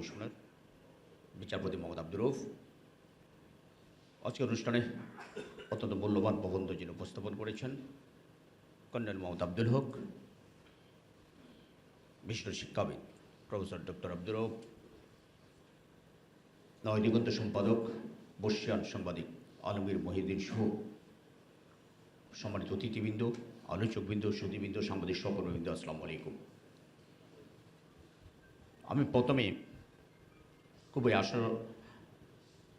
Commissioner বিচারপতি মোহাম্মদ আব্দুর রৌফ আজকের অনুষ্ঠানে অত্যন্ত মূল্যবান প্রবন্ধ যিনি উপস্থাপন করেছেন, কর্নেল মোহাম্মদ আব্দুল হক বিশিষ্ট শিক্ষাবিদ, প্রফেসর ডক্টর আব্দুর রৌফ নয়দিগন্ত সম্পাদক, বর্ষিয়ান সাংবাদিক আলমগীর মহিউদ্দিন সহ সম্মানিত অতিথিবৃন্দ, আলোচকবৃন্দ সুদীবৃন্দ সাংবাদিক সকলবৃন্দ, আসসালামু আলাইকুম। আমি প্রথমে খুবই আশা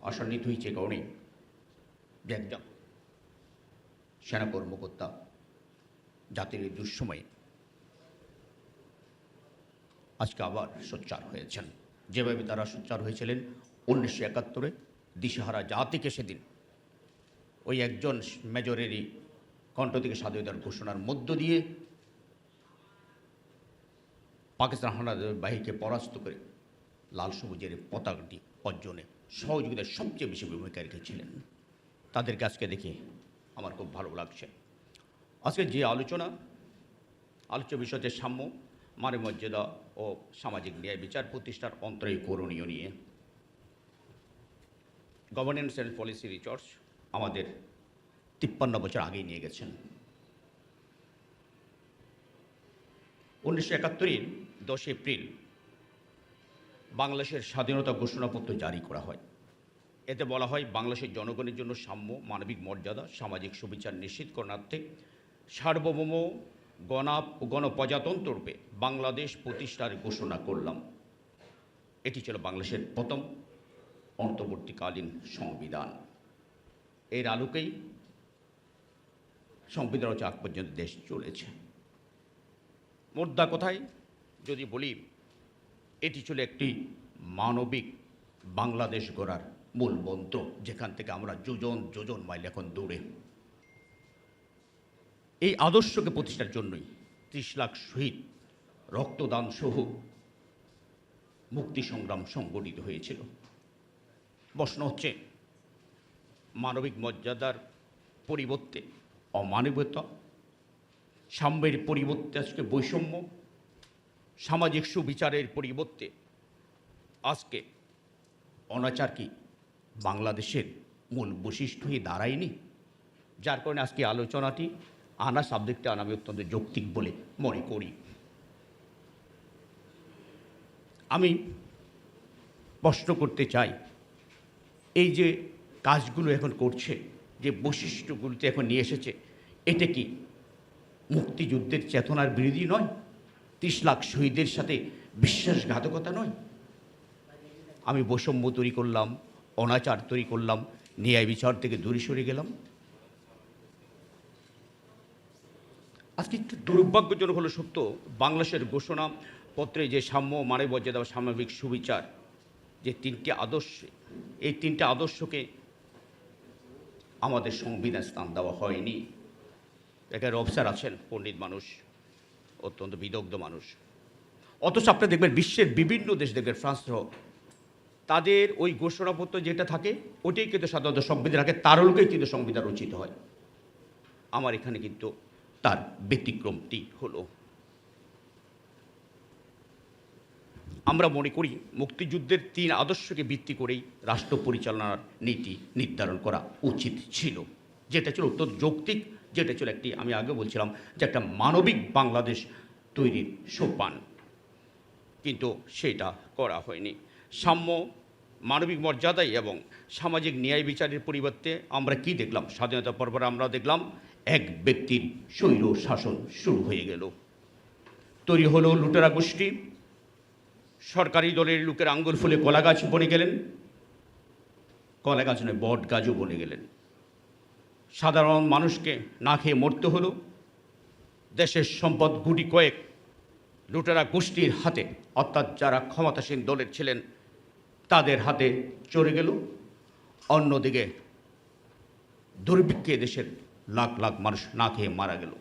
আশান্বিত হয়েছে এ কারণে যে একজন সেনা কর্মকর্তা জাতির এই দুঃসময়ে আজকে আবার সোচ্চার হয়েছেন যেভাবে তারা সোচ্চার হয়েছিলেন উনিশশো একাত্তরে দিশেহারা জাতিকে সেদিন ওই একজন মেজরেরই কণ্ঠ থেকে স্বাধীনতার ঘোষণার মধ্য দিয়ে পাকিস্তান হানাদার বাহিনীকে পরাস্ত করে লাল সবুজের পতাকাটি অর্জনে সহযোগিতায় সবচেয়ে বেশি ভূমিকা রেখেছিলেন। তাদেরকে আজকে দেখে আমার খুব ভালো লাগছে। আজকে যে আলোচনা, আলোচ্য বিষয় হচ্ছে সাম্য মানে মর্যাদা ও সামাজিক ন্যায় বিচার প্রতিষ্ঠার অন্তরে করণীয় নিয়ে। গভর্নেন্স অ্যান্ড পলিসি রিসার্চ আমাদের তিপ্পান্ন বছর আগেই নিয়ে গেছেন। উনিশশো একাত্তরের দশ এপ্রিল বাংলাদেশের স্বাধীনতা ঘোষণাপত্র জারি করা হয়। এতে বলা হয়, বাংলাদেশের জনগণের জন্য সাম্য, মানবিক মর্যাদা, সামাজিক সুবিচার নিশ্চিত করণার্থে সার্বভৌম গণা গণপ্রজাতন্ত্র রূপে বাংলাদেশ প্রতিষ্ঠার ঘোষণা করলাম। এটি ছিল বাংলাদেশের প্রথম অন্তর্বর্তীকালীন সংবিধান। এর আলোকেই সংবিধান হচ্ছে আগ পর্যন্ত দেশ চলেছে। মোদ্দা কথায়? যদি বলি এটি ছিল একটি মানবিক বাংলাদেশ গড়ার মূল মন্ত্র, যেখান থেকে আমরা যোজন যোজন মাইল এখন দূরে। এই আদর্শকে প্রতিষ্ঠার জন্যই ত্রিশ লাখ শহীদ রক্তদান সহ মুক্তি সংগ্রাম সংগঠিত হয়েছিল। প্রশ্ন হচ্ছে, মানবিক মর্যাদার পরিবর্তে অমানবতা সাম্যের পরিবর্তে আজকে বৈষম্য সামাজিক সুবিচারের পরিবর্তে। আজকে অনাচার কি বাংলাদেশের মূল বৈশিষ্ট্য হয়ে দাঁড়ায়নি? যার কারণে আজকে আলোচনাটি আনা সাবজেক্টে আনা আমি অত্যন্ত যৌক্তিক বলে মনে করি। আমি প্রশ্ন করতে চাই, এই যে কাজগুলো এখন করছে, যে বৈশিষ্ট্যগুলোতে এখন নিয়ে এসেছে, এটা কি মুক্তিযুদ্ধের চেতনার বিরোধী নয়? ত্রিশ লাখ শহীদের সাথে বিশ্বাসঘাতকতা নয়। আমি বৈষম্য তৈরি করলাম, অনাচার তৈরি করলাম, ন্যায় বিচার থেকে দূরে সরে গেলাম। আজকে একটু দুর্ভাগ্যজনক হলো সত্য, বাংলাদেশের ঘোষণা পত্রে যে সাম্য মানে মর্যাদা বা সামাজিক সুবিচার, যে তিনটি আদর্শ, এই তিনটি আদর্শকে আমাদের সংবিধান স্থান দেওয়া হয়নি। এখানে অফিসার আছেন পণ্ডিত মানুষ। অত্যন্ত বিদগ্ধ মানুষ। অথচ আপনি দেখবেন বিশ্বের বিভিন্ন দেশ দেখবেন, ফ্রান্স সহ তাদের ওই ঘোষণাপত্র যেটা থাকে, ওটাই কিন্তু সাধারণত সংবিধান রাখে তার লোকেই কিন্তু সংবিধান রচিত হয়। আমার এখানে কিন্তু তার ব্যতিক্রমটি হলো। আমরা মনে করি মুক্তিযুদ্ধের তিন আদর্শকে ভিত্তি করেই রাষ্ট্র পরিচালনার নীতি নির্ধারণ করা উচিত ছিল, যেটা ছিল অত্যন্ত যৌক্তিক যেটা ছিল একটি, আমি আগে বলছিলাম যে একটা মানবিক বাংলাদেশ তৈরির সোপান। কিন্তু সেটা করা হয়নি। সাম্য, মানবিক মর্যাদায় এবং সামাজিক ন্যায় বিচারের পরিবর্তে আমরা কি দেখলাম? স্বাধীনতা পর্বে আমরা দেখলাম এক ব্যক্তির স্বৈর শাসন শুরু হয়ে গেল। তৈরি হলো লুটেরা গোষ্ঠী। সরকারি দলের লোকের আঙ্গুল ফুলে কলা গাছ বনে গেলেন। কলা গাছ নয় বট গাছও বনে গেলেন। সাধারণ মানুষকে না খেয়ে মরতে হলো। দেশের সম্পদ গুটি কয়েক লুটেরা গোষ্ঠীর হাতে, অর্থাৎ যারা ক্ষমতাসীন দলের ছিলেন, তাদের হাতে চড়ে গেল। অন্যদিকে দুর্ভিক্ষে দেশের লাখ লাখ মানুষ না খেয়ে মারা গেল।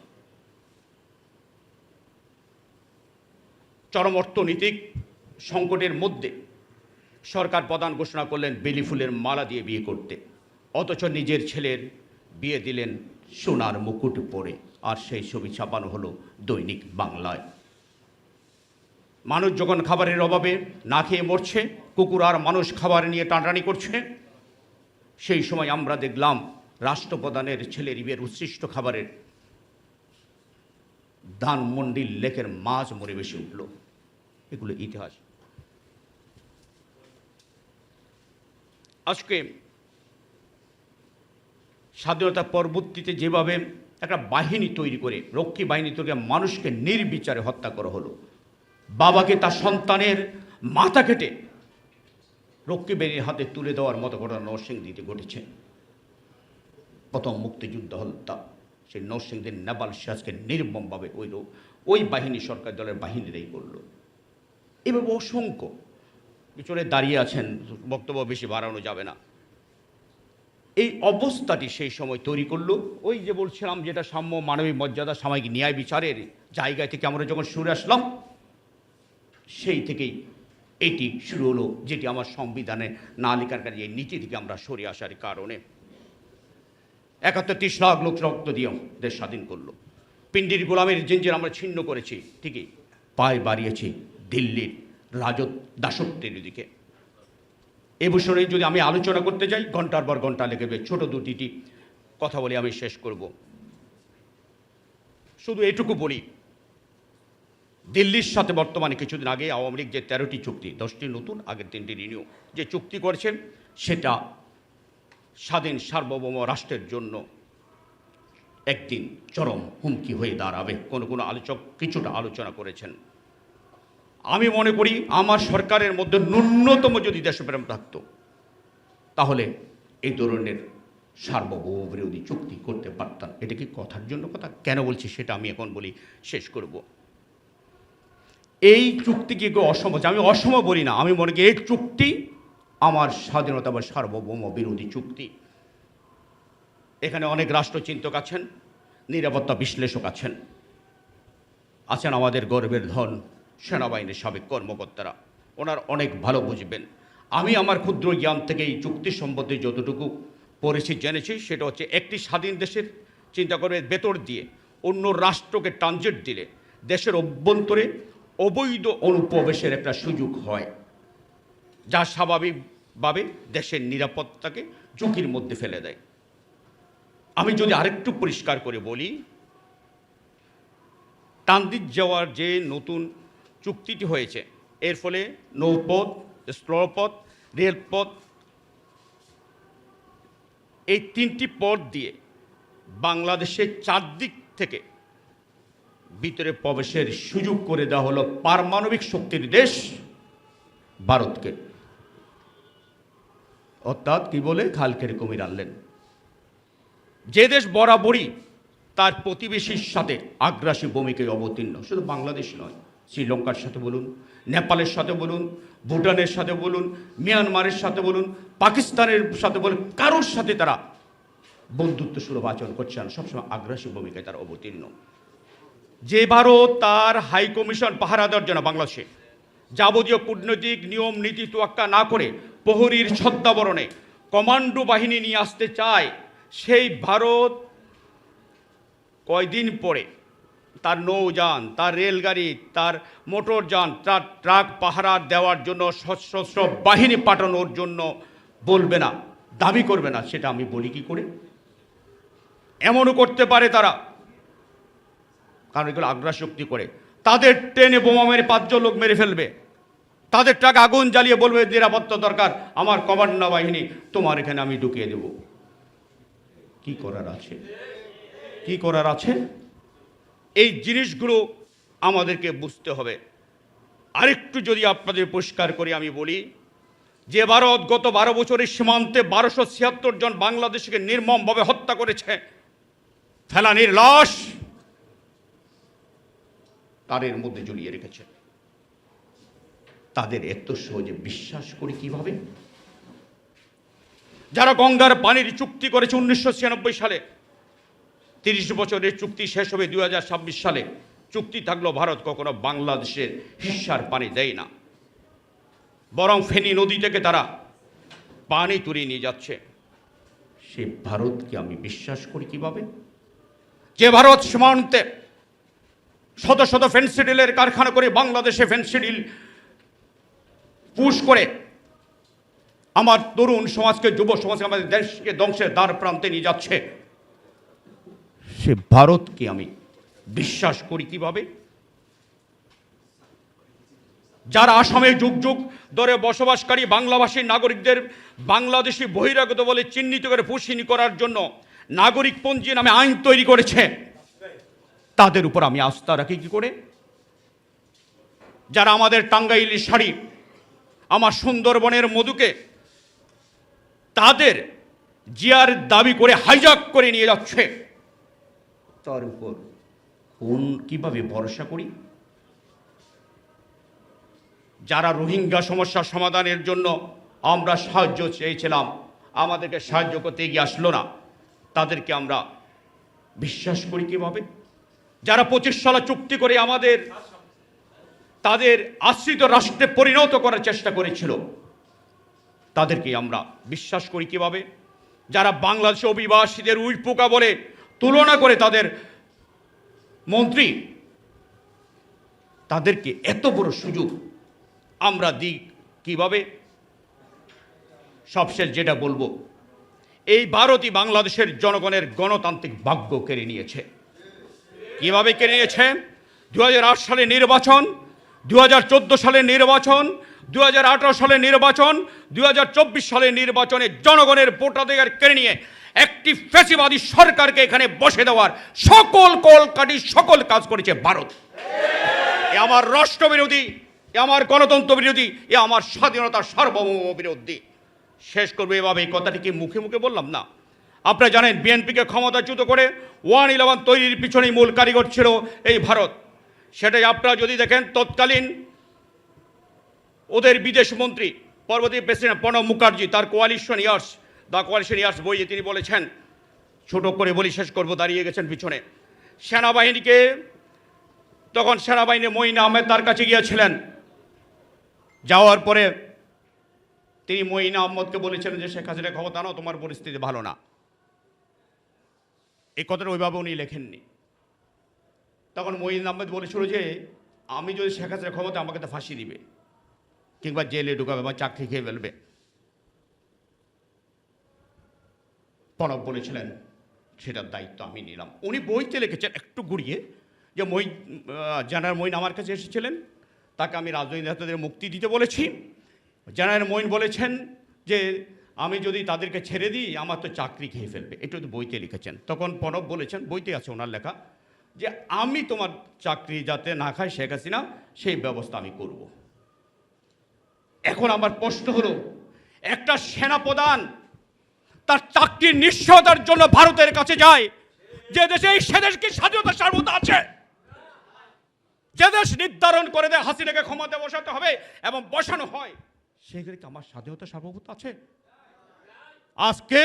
চরম অর্থনৈতিক সংকটের মধ্যে সরকার প্রধান ঘোষণা করলেন, বেলি ফুলের মালা দিয়ে বিয়ে করতে। অথচ নিজের ছেলের বিয়ে দিলেন সোনার মুকুট পরে। আর সেই ছবি ছাপানো হলো দৈনিক বাংলায়। মানুষ যখন খাবারের অভাবে না খেয়ে মরছে, কুকুর আর মানুষ খাবার নিয়ে টানটানি করছে, সেই সময় আমরা দেখলাম রাষ্ট্রপ্রধানের ছেলের ইবের উচ্ছিষ্ট খাবারের ধানমন্ডির লেকের মাছ মরে বেশি উঠল। এগুলো ইতিহাস। আজকে স্বাধীনতা পরবর্তীতে যেভাবে একটা বাহিনী তৈরি করে, রক্ষী বাহিনী তৈরি মানুষকে নির্বিচারে হত্যা করা হলো। বাবাকে তার সন্তানের মাথা কেটে রক্ষী বাহিনীর হাতে তুলে দেওয়ার মতো ঘটনা নরসিংদীতে ঘটেছে। প্রথম মুক্তিযুদ্ধ হত্যা, সেই নরসিংদীর নেপাল সিরাজকে নির্মমভাবে ওই ওই বাহিনী সরকার দলের বাহিনীরাই করল। এভাবে অসংখ্য, পিছনে দাঁড়িয়ে আছেন, বক্তব্য বেশি বাড়ানো যাবে না। এই অবস্থাটি সেই সময় তৈরি করল। ওই যে বলছিলাম যেটা সাম্য মানবিক মর্যাদা সামাজিক ন্যায় বিচারের জায়গা থেকে আমরা যখন সরে আসলাম, সেই থেকেই এটি শুরু হলো, যেটি আমার সংবিধানে না লেখার কাজে এই নীতি থেকে আমরা সরে আসার কারণে। একাত্তর ত্রিশ লাখ লোক রক্ত দিয়ে দেশ স্বাধীন করল। পিন্ডির গোলামের জিঞ্জির আমরা ছিন্ন করেছি, ঠিকই। পায়ে বাড়িয়েছি দিল্লির রাজত দাসত্বের দিকে। এ বিষয়ে যদি আমি আলোচনা করতে যাই, ঘণ্টার পর ঘণ্টা লেগে ছোট দুটিটি কথা বলে আমি শেষ করব। শুধু এটুকু বলি, দিল্লির সাথে বর্তমানে কিছুদিন আগে আওয়ামী লীগ যে তেরোটি চুক্তি, দশটি নতুন, আগের তিনটি রিনিউ যে চুক্তি করেছেন, সেটা স্বাধীন সার্বভৌম রাষ্ট্রের জন্য একদিন চরম হুমকি হয়ে দাঁড়াবে। কোনো কোনো আলোচক কিছুটা আলোচনা করেছেন। আমি মনে করি আমার সরকারের মধ্যে ন্যূনতম যদি দেশপ্রেম থাকত, তাহলে এই ধরনের সার্বভৌম বিরোধী চুক্তি করতে পারতাম। এটা কি কথার জন্য কথা? কেন বলছি সেটা আমি এখন বলি, শেষ করব। এই চুক্তি কি কেউ অসম আমি অসম বলি না, আমি মনে করি এই চুক্তি আমার স্বাধীনতা বা সার্বভৌম বিরোধী চুক্তি। এখানে অনেক রাষ্ট্রচিন্তক আছেন, নিরাপত্তা বিশ্লেষক আছেন আছেন আমাদের গর্বের ধন সেনাবাহিনীর সাবেক কর্মকর্তারা, ওনার অনেক ভালো বুঝবেন। আমি আমার ক্ষুদ্র জ্ঞান থেকে এই চুক্তি সম্বন্ধে যতটুকু পড়েছি, জেনেছি, সেটা হচ্ছে একটি স্বাধীন দেশের, চিন্তা করবে ভেতর দিয়ে, অন্য রাষ্ট্রকে ট্রানজিট দিলে দেশের অভ্যন্তরে অবৈধ অনুপ্রবেশের একটা সুযোগ হয়, যা স্বাভাবিকভাবে দেশের নিরাপত্তাকে ঝুঁকির মধ্যে ফেলে দেয়। আমি যদি আরেকটু পরিষ্কার করে বলি ট্রানজিট যাওয়ার যে নতুন চুক্তিটি হয়েছে। এর ফলে নৌপথ, স্থলপথ, রেলপথ, এই তিনটি পথ দিয়ে বাংলাদেশের চারদিক থেকে ভিতরে প্রবেশের সুযোগ করে দেওয়া হলো পারমাণবিক শক্তির দেশ ভারতকে। অর্থাৎ কি বলে? খালকের কুমির আনলেন। যে দেশ বরাবরই তার প্রতিবেশীর সাথে আগ্রাসী ভূমিকায় অবতীর্ণ, শুধু বাংলাদেশ নয় শ্রীলঙ্কার সাথে বলুন, নেপালের সাথে বলুন, ভুটানের সাথে বলুন, মিয়ানমারের সাথে বলুন, পাকিস্তানের সাথে বলুন, কারোর সাথে তারা বন্ধুত্ব সুলভ আচরণ করছে না। সবসময় আগ্রাসী ভূমিকায় তারা অবতীর্ণ। যে ভারত তার হাই কমিশন পাহারা দেওয়ার জন্য বাংলাদেশে যাবতীয় কূটনৈতিক নিয়ম, নীতি তোয়াক্কা না করে প্রহরীর ছদ্মাবরণে কমান্ডো বাহিনী নিয়ে আসতে চায়, সেই ভারত কয়দিন পরে তার নৌযান, তার রেলগাড়ি, তার মোটরযান, তার ট্রাক পাহারা দেওয়ার জন্য সশস্ত্র বাহিনী পাঠানোর জন্য বলবে না, দাবি করবে না, সেটা আমি বলি কি করে? এমনও করতে পারে তারা। কারণ এগুলো আগ্রাসক্তি করে। তাদের ট্রেনে বোমা মেরে পাঁচজন লোক মেরে ফেলবে। তাদের ট্রাক আগুন জ্বালিয়ে বলবে, নিরাপত্তা দরকার, আমার কমান্ডা বাহিনী, তোমার এখানে আমি ঢুকিয়ে দেব। কি করার আছে? কি করার আছে? এই জিনিসগুলো আমাদেরকে বুঝতে হবে। আরেকটু যদি আপনাদের পরিষ্কার করে আমি বলি যে ভারত গত বারো বছরের সীমান্তে বারোশো ছিয়াত্তর জন বাংলাদেশকে নির্মমভাবে হত্যা করেছে। ফেলানির লাশ তাদের মধ্যে জড়িয়ে রেখেছে। তাদের এত সহজে বিশ্বাস করি কীভাবে? যারা গঙ্গার পানির চুক্তি করেছে উনিশশো ছিয়ানব্বই সালে তিরিশ বছরের চুক্তি শেষ হবে দুই হাজার ছাব্বিশ সালে। চুক্তি থাকলেও ভারত কখনো বাংলাদেশের হিস্সার পানি দেয় না। বরং ফেনী নদী থেকে তারা পানি তুলে নিয়ে যাচ্ছে। সে ভারতকে আমি বিশ্বাস করি কীভাবে? যে ভারত সীমান্তে শত শত ফেন্সিডিলের কারখানা করে বাংলাদেশে ফেন্সিডিল পুশ করে আমার তরুণ সমাজকে, যুব সমাজকে, আমাদের দেশকে ধ্বংসের দ্বার প্রান্তে নিয়ে যাচ্ছে। সে ভারতকে আমি বিশ্বাস করি কীভাবে? যারা আসামে যুগ যুগ ধরে বসবাসকারী বাংলাভাষী নাগরিকদের বাংলাদেশি বহিরাগত বলে চিহ্নিত করে পুষিনি করার জন্য নাগরিক পঞ্জি নামে আইন তৈরি করেছে, তাদের উপর আমি আস্থা রাখি কি করে? যারা আমাদের টাঙ্গাইলি শাড়ি, আমার সুন্দরবনের মধুকে তাদের জিয়ার দাবি করে হাইজাক করে নিয়ে যাচ্ছে। তার উপর। কোন কীভাবে ভরসা করি? যারা রোহিঙ্গা সমস্যার সমাধানের জন্য আমরা সাহায্য চেয়েছিলাম, আমাদেরকে সাহায্য করতে এগিয়ে আসলো না। তাদেরকে আমরা বিশ্বাস করি কীভাবে? যারা পঁচিশ সালা চুক্তি করে আমাদের, তাদের আশ্রিত রাষ্ট্রে পরিণত করার চেষ্টা করেছিল তাদেরকে আমরা বিশ্বাস করি কীভাবে? যারা বাংলাদেশে অভিবাসীদের উইপোকা বলে তুলনা করে তাদের মন্ত্রী তাদেরকে এত বড় সুযোগ আমরা দিই কীভাবে? সবশেষ যেটা বলব, এই ভারতই বাংলাদেশের জনগণের গণতান্ত্রিক ভাগ্য কেড়ে নিয়েছে। কীভাবে কেড়ে নিয়েছে? দু হাজার আট সালে নির্বাচন দু হাজার চোদ্দ সালে নির্বাচন দু সালে নির্বাচন দু সালে নির্বাচনে জনগণের ভোটাধিকার কেড়ে নিয়ে একটি ফেসিবাদী সরকারকে এখানে বসে দেওয়ার সকল কলকাটি সকল কাজ করেছে ভারত। এ আমার রাষ্ট্রবিরোধী এ আমার গণতন্ত্র বিরোধী, এ আমার স্বাধীনতার সার্বভৌম বিরোধী। শেষ করব এভাবে, এই কথাটিকে মুখে মুখে বললাম? না। আপনারা জানেন, বিএনপিকে ক্ষমতাচ্যুত করে ওয়ান ইলেভেন তৈরির পিছনেই মূল কারিগর ছিল এই ভারত। সেটাই আপনারা যদি দেখেন, তৎকালীন ওদের বিদেশ মন্ত্রী পরবর্তী প্রেসিডেন্ট প্রণব মুখার্জি, তার coalition years the coalition years বইয়ে তিনি বলেছেন, ছোট করে বলি শেষ করব, দাঁড়িয়ে গেছেন পিছনে। সেনাবাহিনীকে, তখন সেনাবাহিনী মঈন আহমেদ তার কাছে গিয়েছিলেন। যাওয়ার পরে তিনি মঈন আহমদকে বলেছিলেন যে, শেখ হাসিনা ক্ষমতা নাও তোমার পরিস্থিতি ভালো না। এই কথাটা ওইভাবে উনি লেখেননি। তখন মঈন আহমেদ বলেছিল যে, আমি যদি শেখ হাসিনা ক্ষমতা আমাকে তো ফাঁসি দিবে। কিংবা জেলে ঢুকাবে বা চাকরি খেয়ে ফেলবে। প্রণব বলেছিলেন, সেটার দায়িত্ব আমি নিলাম। উনি বইতে লিখেছেন, একটু ঘুরিয়ে, যে মই জেনারেল মইন আমার কাছে এসেছিলেন, তাকে আমি রাজনৈতিক নেতাদের মুক্তি দিতে বলেছি। জেনারেল মইন বলেছেন যে, আমি যদি তাদেরকে ছেড়ে দিই, আমার তো চাকরি খেয়ে ফেলবে। এটা তো বইতে লিখেছেন। তখন প্রণব বলেছেন, বইতে আছে ওনার লেখা, যে, আমি তোমার চাকরি যাতে না খায় শেখ হাসিনা, সেই ব্যবস্থা আমি করব। এখন আমার প্রশ্ন হলো, একটা সেনাপ্রধান তার চাকরির নিশ্চয়তার জন্য ভারতের কাছে যায়, যে দেশে এই সে দেশ কি স্বাধীনতা সার্বভৌমতা আছে। যে দেশ নির্ধারণ করে দেয়, হাসিনাকে ক্ষমতা বসাতে হবে এবং বসানো হয় সেখানে কি আমার স্বাধীনতা সার্বভৌমতা আছে? আজকে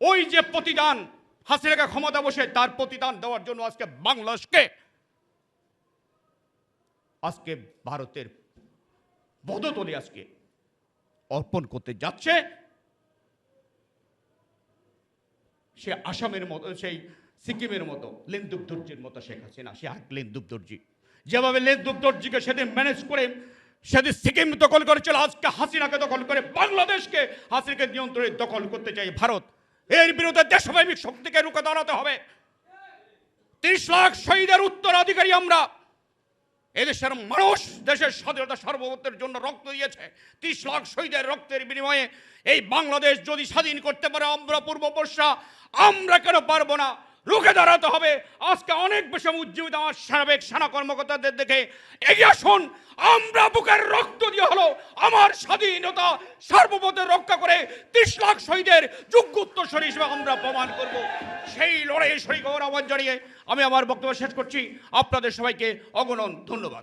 ওই যে প্রতিদান, হাসিনাকে ক্ষমতা বসে তার প্রতিদান দেওয়ার জন্য আজকে বাংলাদেশকে, আজকে ভারতের বদতলে আজকে অর্পণ করতে যাচ্ছে। সে আসামের মতো, সেই সিকিমের মতো লেন্দুক দর্জির মতো শেখ হাসিনা। সে আর লেন্দুক দর্জি যেভাবে লেন্দুক দর্জিকে সেদিন ম্যানেজ করে সেদিন সিকিম দখল করেছিল, আজকে হাসিনাকে দখল করে বাংলাদেশকে হাসিনাকে নিয়ন্ত্রণে দখল করতে চাই ভারত। এর বিরুদ্ধে দেশব্যাপী শক্তিকে রুখে দাঁড়াতে হবে। তিরিশ লাখ শহীদের উত্তরাধিকারী আমরা এদেশের মানুষ দেশের স্বাধীনতা সার্বভৌমত্বের জন্য রক্ত দিয়েছে। ত্রিশ লাখ শহীদের রক্তের বিনিময়ে এই বাংলাদেশ যদি স্বাধীন করতে পারে আমরা পূর্ববর্ষা আমরা কেন পারব না? রুখে দাঁড়াতে হবে। আজকে অনেক বেশি উজ্জীবিত আমার সাবেক সেনা কর্মকর্তাদের দেখে এগিয়ে আসুন। আমরা বুকের রক্ত দিয়ে হলো আমার স্বাধীনতা সার্বভৌমত্বের রক্ষা করে ত্রিশ লাখ শহীদের যোগ্য উত্তরসরী হিসেবে আমরা প্রমাণ করব। সেই লড়াইয়ে শরীর আহ্বান জানিয়ে আমি আমার বক্তব্য শেষ করছি। আপনাদের সবাইকে অগণন ধন্যবাদ।